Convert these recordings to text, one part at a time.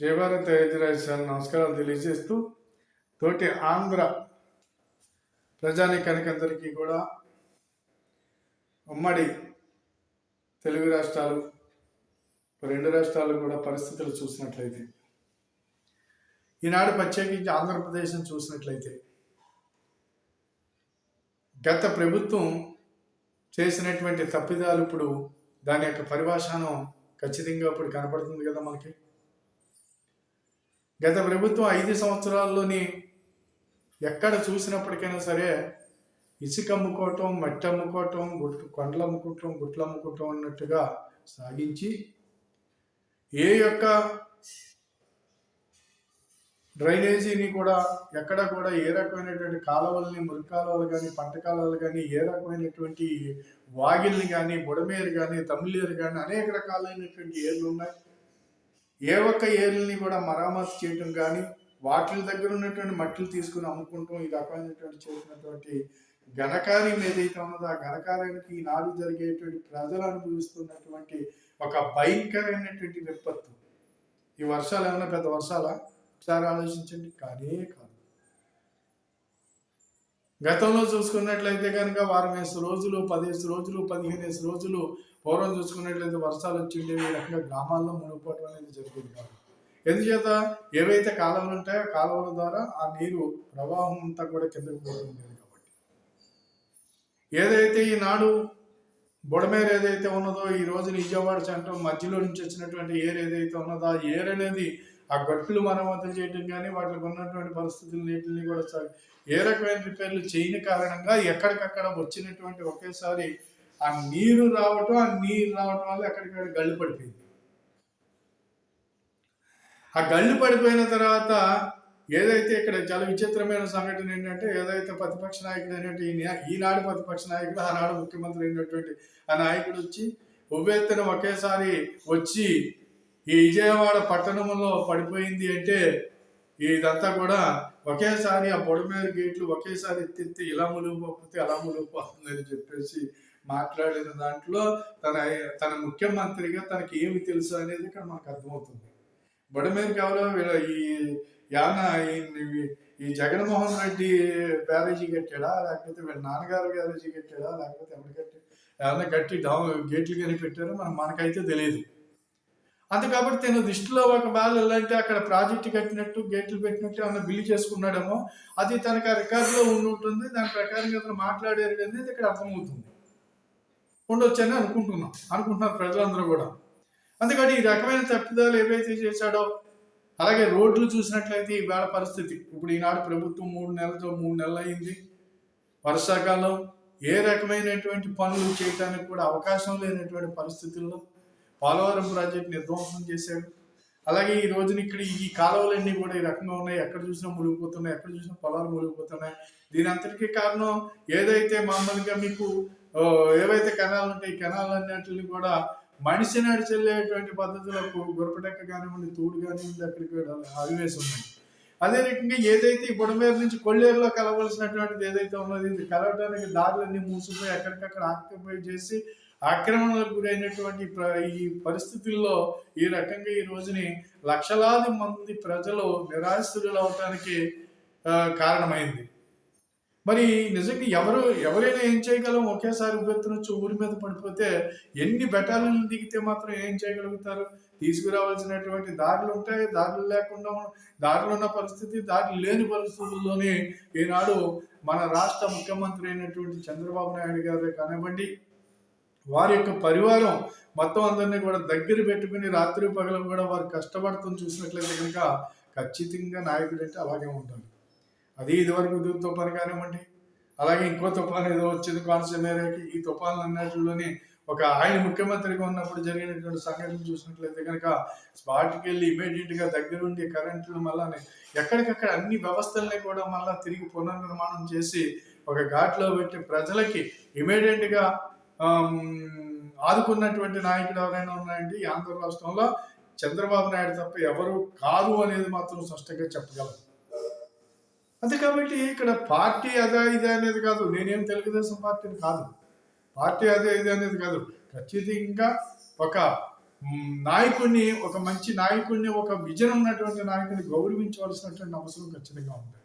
Jayabharat అయోధ్యరాజ్ sir. నమస్కారాలు తెలియజేస్తూ తోటి ఆంధ్ర ప్రజానికానికందరికీ కూడా ఉమ్మడి తెలుగు రాష్ట్రాలు రెండు రాష్ట్రాలు కూడా పరిస్థితులు చూసినట్లయితే ఈనాడు ప్రత్యేకించి ఆంధ్రప్రదేశ్ని చూసినట్లయితే గత ప్రభుత్వం చేసినటువంటి తప్పిదాలు ఇప్పుడు దాని యొక్క పరిభాషను ఖచ్చితంగా ఇప్పుడు కనపడుతుంది కదా మనకి. గత ప్రభుత్వం ఐదు సంవత్సరాల్లోని ఎక్కడ చూసినప్పటికైనా సరే ఇసుక అమ్ముకోవటం మట్టి అమ్ముకోవటం గుట్ కొండలు అమ్ముకోవటం గుట్లు అమ్ముకోవటం అన్నట్టుగా సాగించి ఏ యొక్క డ్రైనేజీని కూడా ఎక్కడ కూడా ఏ రకమైనటువంటి కాలువల్ని మురికాలువలు కానీ పంట కాలువలు కానీ ఏ రకమైనటువంటి వాగిల్ని కానీ బుడమేరు కానీ తమిళేరు కానీ అనేక రకాలైనటువంటి ఏర్లు ఉన్నాయి. ఏ ఒక్క ఏళ్ళని కూడా మరామతు చేయటం కానీ వాటి దగ్గర ఉన్నటువంటి మట్టిలు తీసుకుని అమ్ముకుంటాం ఈ రకమైనటువంటి చేసినటువంటి ఘనకార్యం ఏదైతే ఉన్నదో ఆ ఘనకార్యానికి ఈనాడు జరిగేటువంటి ప్రజలు అనుభవిస్తున్నటువంటి ఒక భయంకరమైనటువంటి విపత్తు. ఈ వర్షాలు ఏమైనా పెద్ద వర్షాలా? ఒకసారి ఆలోచించండి. కానే కాదు. గతంలో చూసుకున్నట్లయితే కనుక వారం వేసు రోజులు పదిహేను రోజులు పదిహేను రోజులు పూర్వం చూసుకున్నట్లయితే వర్షాలు వచ్చిండేవి ఈ రకంగా గ్రామాల్లో మునిగిపోవడం అనేది జరుగుతుంది కాదు. ఎందుచేత ఏవైతే కాలువలు ఉంటాయో కాలువల ద్వారా ఆ నీరు ప్రవాహం అంతా కూడా కిందకు పోతుంది కాబట్టి. ఏదైతే ఈనాడు బుడమేరు ఏదైతే ఉన్నదో ఈ రోజు విజయవాడ సెంటర్ మధ్యలో నుంచి వచ్చినటువంటి ఏర్ ఏదైతే ఉన్నదో ఆ ఏర్ అనేది ఆ గట్లు మరమ్మతులు చేయడం కానీ వాటికి ఉన్నటువంటి పరిస్థితులు నీటిని కూడా ఏ రకమైన రిపేర్లు చేయని కారణంగా ఎక్కడికక్కడ వచ్చినటువంటి ఒకేసారి ఆ నీరు రావటం ఆ నీరు రావటం వల్ల ఎక్కడికక్కడ గళ్ళు పడిపోయింది. ఆ గళ్ళు పడిపోయిన తర్వాత ఏదైతే ఇక్కడ చాలా విచిత్రమైన సంఘటన ఏంటంటే ఏదైతే ప్రతిపక్ష నాయకుడు అయినట్టు ఈనాడు ప్రతిపక్ష నాయకుడు ఆనాడు ముఖ్యమంత్రి అయినటువంటి ఆ నాయకుడు వచ్చి ఉవ్వెత్తున ఒకేసారి వచ్చి ఈ విజయవాడ పట్టణంలో పడిపోయింది అంటే ఇదంతా కూడా ఒకేసారి ఆ బొడమేరు గేట్లు ఒకేసారి ఎత్తి ఇలా మునిగిపోతే అలా మునిగిపోతుందని చెప్పేసి మాట్లాడిన దాంట్లో తన తన ముఖ్యమంత్రిగా తనకి ఏమి తెలుసు అనేది ఇక్కడ మనకు అర్థమవుతుంది. బడమేరు కేవలం వీళ్ళ ఈ యాన ఈ- ఈ జగన్మోహన్ రెడ్డి బ్యారేజీ కట్టాడా? లేకపోతే వీళ్ళ నాన్నగారు బ్యారేజీ కట్టాడా? లేకపోతే ఎవరు కట్టి ఏమన్నా కట్టి డౌన్ గేట్లు కానీ పెట్టారో మనం మనకైతే తెలియదు అంతే కాబట్టి తన దృష్టిలో ఒక బాల్ అంటే అక్కడ ప్రాజెక్ట్ కట్టినట్టు గేట్లు పెట్టినట్టు ఏమన్నా బిల్లు చేసుకున్నాడేమో అది తనకు ఆ రికార్డులో ఉండి ఉంటుంది. దాని ప్రకారంగా అతను మాట్లాడారు అనేది ఇక్కడ అర్థమవుతుంది. ఉండొచ్చని అనుకుంటున్నాం. అనుకుంటున్నారు ప్రజలందరూ కూడా. అందుకని ఈ రకమైన తప్పిదాలు ఏవైతే చేశాడో అలాగే రోడ్లు చూసినట్లయితే ఈవేళ పరిస్థితి. ఇప్పుడు ఈనాడు ప్రభుత్వం మూడు నెలలతో మూడు నెలలు అయింది. వర్షాకాలం ఏ రకమైనటువంటి పనులు చేయడానికి కూడా అవకాశం లేనటువంటి పరిస్థితుల్లో పోలవరం ప్రాజెక్ట్ నిర్ధ్వంసం చేశాడు. అలాగే ఈ రోజున ఇక్కడ ఈ కాలువలన్నీ కూడా ఈ రకంగా ఉన్నాయి. ఎక్కడ చూసినా మునిగిపోతున్నాయి ఎక్కడ చూసినా పొలాలు మునిగిపోతున్నాయి. దీని అంతటికీ కారణం ఏదైతే మామూలుగా మీకు ఏవైతే కెనాల్ ఉంటాయి కెనాల్ అన్నింటిని కూడా మనిషి నడిచెళ్ళేటువంటి పద్ధతులకు గురపటెక్క కానివ్వండి తూడు కానివ్వండి అక్కడికి అవివేసి ఉన్నాయి. అదే రకంగా ఏదైతే ఈ బుడమేరు నుంచి కొల్లేరులో కలవలసినటువంటిది ఏదైతే ఉన్నది ఇది కలవడానికి దారులన్నీ మూసిపోయి ఎక్కడికక్కడ ఆక్యుపై చేసి ఆక్రమణలకు గురైనటువంటి ప్ర- ఈ పరిస్థితుల్లో ఈ రకంగా ఈ రోజుని లక్షలాది మంది ప్రజలు నిరాశ్రులు అవటానికి కారణమైంది. మరి నిజంగా ఎవరు ఎవరైనా ఏం చేయగలం ఒకేసారి ఉబ్బెత్తునొచ్చి ఊరి మీద పడిపోతే ఎన్ని బెటాలను దిగితే మాత్రం ఏం చేయగలుగుతారు? తీసుకురావాల్సినటువంటి దారులు ఉంటాయి దారులు లేకుండా దారులు ఉన్న పరిస్థితి దారులు లేని పరిస్థితుల్లోనే ఈనాడు మన రాష్ట్ర ముఖ్యమంత్రి అయినటువంటి చంద్రబాబు నాయుడు గారు కానివ్వండి వారి యొక్క పరివారం మొత్తం అందరినీ కూడా దగ్గర పెట్టుకుని రాత్రి పగలం కూడా వారు కష్టపడుతూ చూసినట్లయితే కనుక ఖచ్చితంగా నాయకుడు అంటే అలాగే ఉండాలి అది ఇదివరకు దు- తుఫాను కానివ్వండి. అలాగే ఇంకో తుఫాను ఏదో వచ్చింది కోనసీమ ఏరియాకి ఈ తుఫాన్లు అన్నిటిలోని ఒక ఆయన ముఖ్యమంత్రిగా ఉన్నప్పుడు జరిగినటువంటి సంఘటనలు చూసినట్లయితే కనుక స్పాట్కి వెళ్ళి ఇమీడియట్గా దగ్గరుండి కరెంట్లు మళ్ళా ఎక్కడికక్కడ అన్ని వ్యవస్థల్ని కూడా మళ్ళీ తిరిగి పునర్నిర్మాణం చేసి ఒక ఘాట్లో పెట్టి ప్రజలకి ఇమీడియట్గా ఆదుకున్నటువంటి నాయకుడు ఎవరైనా ఉన్నాయండి ఈ ఆంధ్ర రాష్ట్రంలో చంద్రబాబు నాయుడు తప్ప ఎవరు కాదు అనేది మాత్రం స్పష్టంగా చెప్పగలరు. అంతే కాబట్టి ఇక్కడ పార్టీ అదే ఇదే అనేది కాదు. నేనేం తెలుగుదేశం పార్టీని కాదు. పార్టీ అదే ఇది అనేది కాదు. ఖచ్చితంగా ఒక నాయకుడిని ఒక మంచి నాయకుడిని ఒక విజన్ ఉన్నటువంటి నాయకుడిని గౌరవించవలసినటువంటి అవసరం ఖచ్చితంగా ఉంది.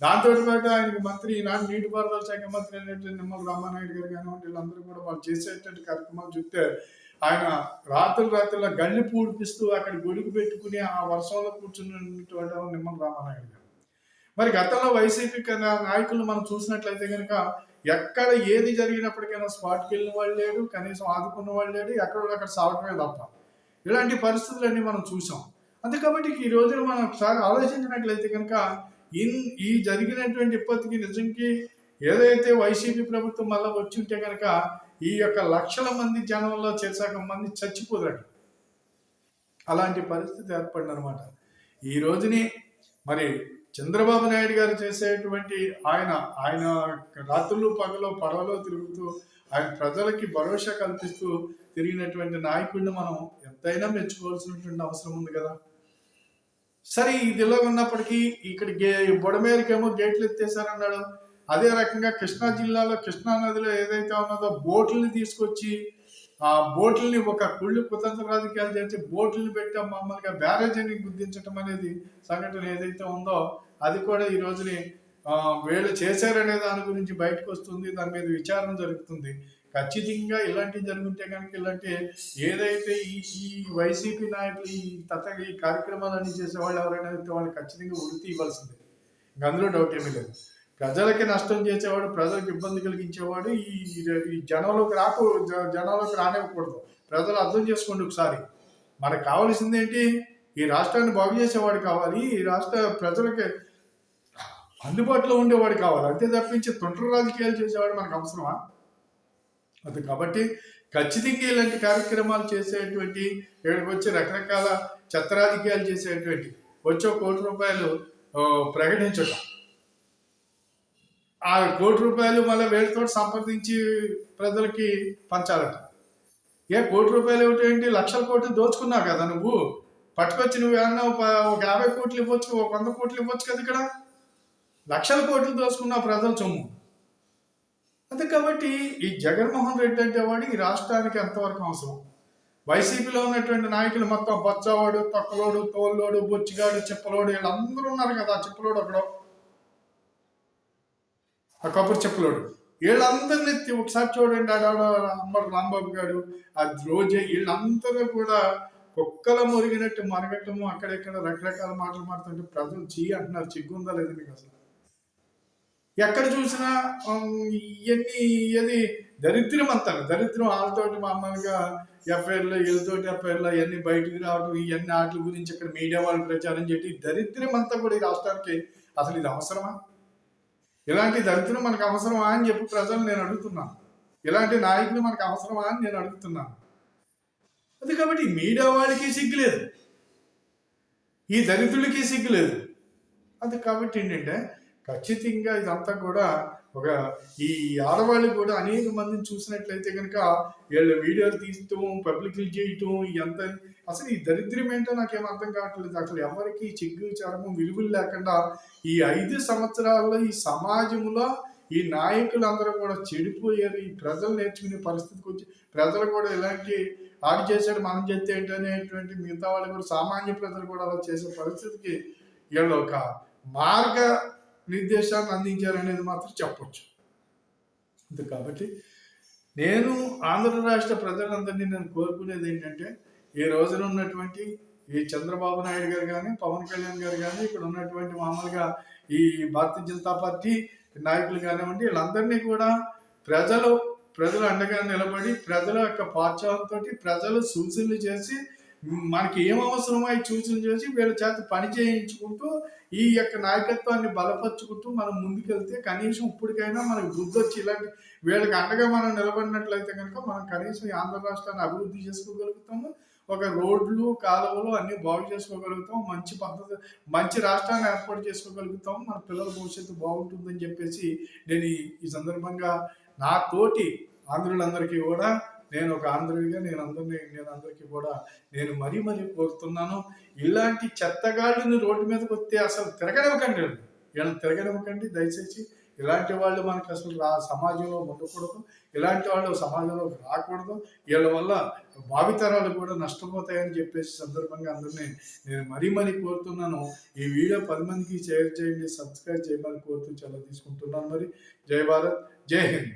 దాంతో పాటు ఆయనకి మంత్రి ఈనాడు నీటిపారుదల శాఖ మంత్రి అయినటువంటి నిమ్మల రామానాయుడు గారు కానివ్వండి వీళ్ళందరూ కూడా వాళ్ళు చేసేటువంటి కార్యక్రమాలు చూస్తే ఆయన రాత్రులు రాత్రుల గల్లి పూడిపిస్తూ అక్కడ గొడుగు పెట్టుకుని ఆ వర్షంలో కూర్చున్నటువంటి నిమ్మల రామానాయుడు గారు. మరి గతంలో వైసీపీ నాయకులు మనం చూసినట్లయితే కనుక ఎక్కడ ఏది జరిగినప్పటికైనా స్పాట్కి వెళ్ళిన వాళ్ళు లేడు కనీసం ఆదుకున్న వాళ్ళు లేడు ఎక్కడ అక్కడ సాగటమే తప్ప. ఇలాంటి పరిస్థితులన్నీ మనం చూసాం. అంతే కాబట్టి ఈ రోజున మనం ఒకసారి ఆలోచించినట్లయితే కనుక ఇన్ ఈ జరిగినటువంటి ఇప్పటికి నిజంకి ఏదైతే వైసీపీ ప్రభుత్వం మళ్ళీ వచ్చి ఉంటే కనుక ఈ యొక్క లక్షల మంది జనంలో చేశాక మంది చచ్చిపోతాడు అలాంటి పరిస్థితి ఏర్పడింది అనమాట ఈ రోజుని మరి చంద్రబాబు నాయుడు గారు చేసేటువంటి ఆయన ఆయన రాత్రులు పగలు పడవలో తిరుగుతూ ఆయన ప్రజలకి భరోసా కల్పిస్తూ తిరిగినటువంటి నాయకుడిని మనం ఎంతైనా మెచ్చుకోవాల్సినటువంటి అవసరం ఉంది కదా. సరే ఇదిలో ఉన్నప్పటికీ ఇక్కడ గే బొడమేరకేమో గేట్లు ఎత్తేసారన్నాడు అదే రకంగా కృష్ణా జిల్లాలో కృష్ణా నదిలో ఏదైతే ఉన్నదో బోట్లని తీసుకొచ్చి ఆ బోట్లని ఒక కుళ్ళు కుతంత్ర రాజకీయాలు చేసి బోట్లని పెట్టి మామూలుగా బ్యారేజీని గుర్తించడం అనేది సంఘటన ఏదైతే ఉందో అది కూడా ఈ రోజుని వీళ్ళు చేశారనే దాని గురించి బయటకు వస్తుంది దాని మీద విచారణ జరుగుతుంది. ఖచ్చితంగా ఇలాంటివి జరుగుంటే కనుక ఇలాంటి ఏదైతే ఈ ఈ వైసీపీ నాయకులు ఈ తత ఈ కార్యక్రమాలన్నీ చేసేవాళ్ళు ఎవరైనా వాళ్ళు ఖచ్చితంగా ఉడితి ఇవ్వాల్సిందే. అందులో డౌట్ ఏమీ లేదు. ప్రజలకి నష్టం చేసేవాడు ప్రజలకు ఇబ్బంది కలిగించేవాడు ఈ ఈ జనంలోకి రాకు జ- రానివ్వకూడదు. ప్రజలు అర్థం చేసుకోండి ఒకసారి. మనకు కావాల్సింది ఏంటి? ఈ రాష్ట్రాన్ని బాగు చేసేవాడు కావాలి ఈ రాష్ట్ర ప్రజలకి అందుబాటులో ఉండేవాడు కావాలి. అంతే తప్పించి తొంటరి రాజకీయాలు చేసేవాడు మనకు అవసరమా? అది కాబట్టి ఖచ్చితంగా ఇలాంటి కార్యక్రమాలు చేసేటువంటి ఇక్కడికి వచ్చి రకరకాల చెత్త రాజకీయాలు చేసేటువంటి వచ్చే కోటి రూపాయలు ప్రకటించటం. ఆ కోటి రూపాయలు మళ్ళీ వేలతో సంప్రదించి ప్రజలకి పంచాలట. ఏ కోటి రూపాయలు ఏమిటి లక్షల కోట్లు దోచుకున్నావు కదా నువ్వు. పట్టుకొచ్చి నువ్వు ఏమన్నా ఒక యాభై కోట్లు ఇవ్వచ్చు ఒక వంద కోట్లు ఇవ్వచ్చు కదా ఇక్కడ. లక్షల కోట్లు దోచుకున్నావు ప్రజల సొమ్ము అది కాబట్టి ఈ జగన్మోహన్ రెడ్డి అంటే వాడు ఈ రాష్ట్రానికి ఎంతవరకు అవసరం? వైసీపీలో ఉన్నటువంటి నాయకులు మొత్తం బొచ్చవాడు తొక్కలోడు తోల్లోడు బొచ్చిగాడు చెప్పలోడు వీళ్ళందరూ ఉన్నారు కదా ఆ చెప్పలోడు ఒకడు. ఆ కొబ్బరి చెప్పలేడు. వీళ్ళందరినీ ఎత్తి ఒకసారి చూడండి ఆడ అమ్మడు రాంబాబు గారు ఆ రోజే వీళ్ళందరూ కూడా కుక్కల మురిగినట్టు మరగటము అక్కడెక్కడ రకరకాల మాటలు మాట్లాడుతుంటే ప్రజలు చీ అంటున్నారు చిగ్గుందా లేదు మీకు అసలు? ఎక్కడ చూసినా ఇవన్నీ ఏది దరిద్రం అంటారు దరిద్రం వాళ్ళతోటి మామూలుగా ఎఫ్ఐఆర్లు వీళ్ళతోటి ఎఫ్ఐఆర్లు అవన్నీ బయటికి రావడం ఇవన్నీ వాటి గురించి ఇక్కడ మీడియా వాళ్ళు ప్రచారం చేయడం ఈ దరిద్రం అంతా కూడా ఈ రాష్ట్రానికి అసలు ఇది అవసరమా? ఇలాంటి దరిద్రం మనకు అవసరమా అని చెప్పి ప్రజలు నేను అడుగుతున్నాను ఇలాంటి నాయకులు మనకు అవసరమా అని నేను అడుగుతున్నాను అది కాబట్టి మీడియా వాళ్ళకి సిగ్గులేదు ఈ దరిద్రులకి సిగ్గులేదు అది కాబట్టి ఏంటంటే ఖచ్చితంగా ఇదంతా కూడా ఒక ఈ ఆడవాళ్ళు కూడా అనేక మందిని చూసినట్లయితే కనుక వీళ్ళ వీడియోలు తీయటం పబ్లిక్లు చేయటం ఇదంతా అసలు ఈ దరిద్రం ఏంటో నాకేం అర్థం కావట్లేదు. అసలు ఎవరికి చిగ్గు చరము విలువలు లేకుండా ఈ ఐదు సంవత్సరాల్లో ఈ సమాజంలో ఈ నాయకులందరూ కూడా చెడిపోయారు. ఈ ప్రజలు నేర్చుకునే పరిస్థితికి వచ్చి ప్రజలు కూడా ఇలాంటి ఆడు చేశాడు మనం చేస్తే ఏంటి అనేటువంటి మిగతా వాళ్ళు కూడా సామాన్య ప్రజలు కూడా అలా చేసే పరిస్థితికి వీళ్ళు ఒక మార్గ నిర్దేశాన్ని అందించారనేది మాత్రం చెప్పొచ్చు. కాబట్టి నేను ఆంధ్ర రాష్ట్ర ప్రజలందరినీ నేను కోరుకునేది ఏంటంటే ఈ రోజున ఉన్నటువంటి ఈ చంద్రబాబు నాయుడు గారు కానీ పవన్ కళ్యాణ్ గారు కానీ ఇక్కడ ఉన్నటువంటి మామూలుగా ఈ భారతీయ జనతా పార్టీ నాయకులు కానివ్వండి వీళ్ళందరినీ కూడా ప్రజలు ప్రజలు అండగా నిలబడి ప్రజల యొక్క ప్రోత్సాహంతో ప్రజలు సూచనలు చేసి మనకి ఏం అవసరమో సూచనలు చేసి వీళ్ళ చేత పని చేయించుకుంటూ ఈ యొక్క నాయకత్వాన్ని బలపరుచుకుంటూ మనం ముందుకెళ్తే కనీసం ఇప్పటికైనా మనకు బుద్ధి వచ్చి ఇలాంటి వీళ్ళకి అండగా మనం నిలబడినట్లయితే కనుక మనం కనీసం ఆంధ్ర రాష్ట్రాన్ని అభివృద్ధి చేసుకోగలుగుతాము. ఒక రోడ్లు కాలువలు అన్ని బాగు చేసుకోగలుగుతాం. మంచి పద్ధతి మంచి రాష్ట్రాన్ని ఏర్పాటు చేసుకోగలుగుతాం. మన పిల్లల భవిష్యత్తు బాగుంటుందని చెప్పేసి నేను ఈ సందర్భంగా నా తోటి ఆంధ్రులందరికీ కూడా నేను ఒక ఆంధ్రుడిగా నేను అందరినీ నేను అందరికీ కూడా నేను మరీ మరీ కోరుతున్నాను. ఇలాంటి చెత్తగాళ్ళని రోడ్డు మీదకి వస్తే అసలు తిరగనివ్వకండి. వీళ్ళని తిరగనివ్వకండి. దయచేసి ఇలాంటి వాళ్ళు మనకి అసలు రా సమాజంలో ఉండకూడదు. ఇలాంటి వాళ్ళు సమాజంలోకి రాకూడదు. వీళ్ళ వల్ల భావితరాలు కూడా నష్టపోతాయని చెప్పేసి సందర్భంగా అందరినీ నేను మరీ మరీ కోరుతున్నాను. ఈ వీడియో పది మందికి షేర్ చేయండి సబ్స్క్రైబ్ చేయమని కోరుతూ చాలా తీసుకుంటున్నాను మరి. జై భారత్ జై హింద్.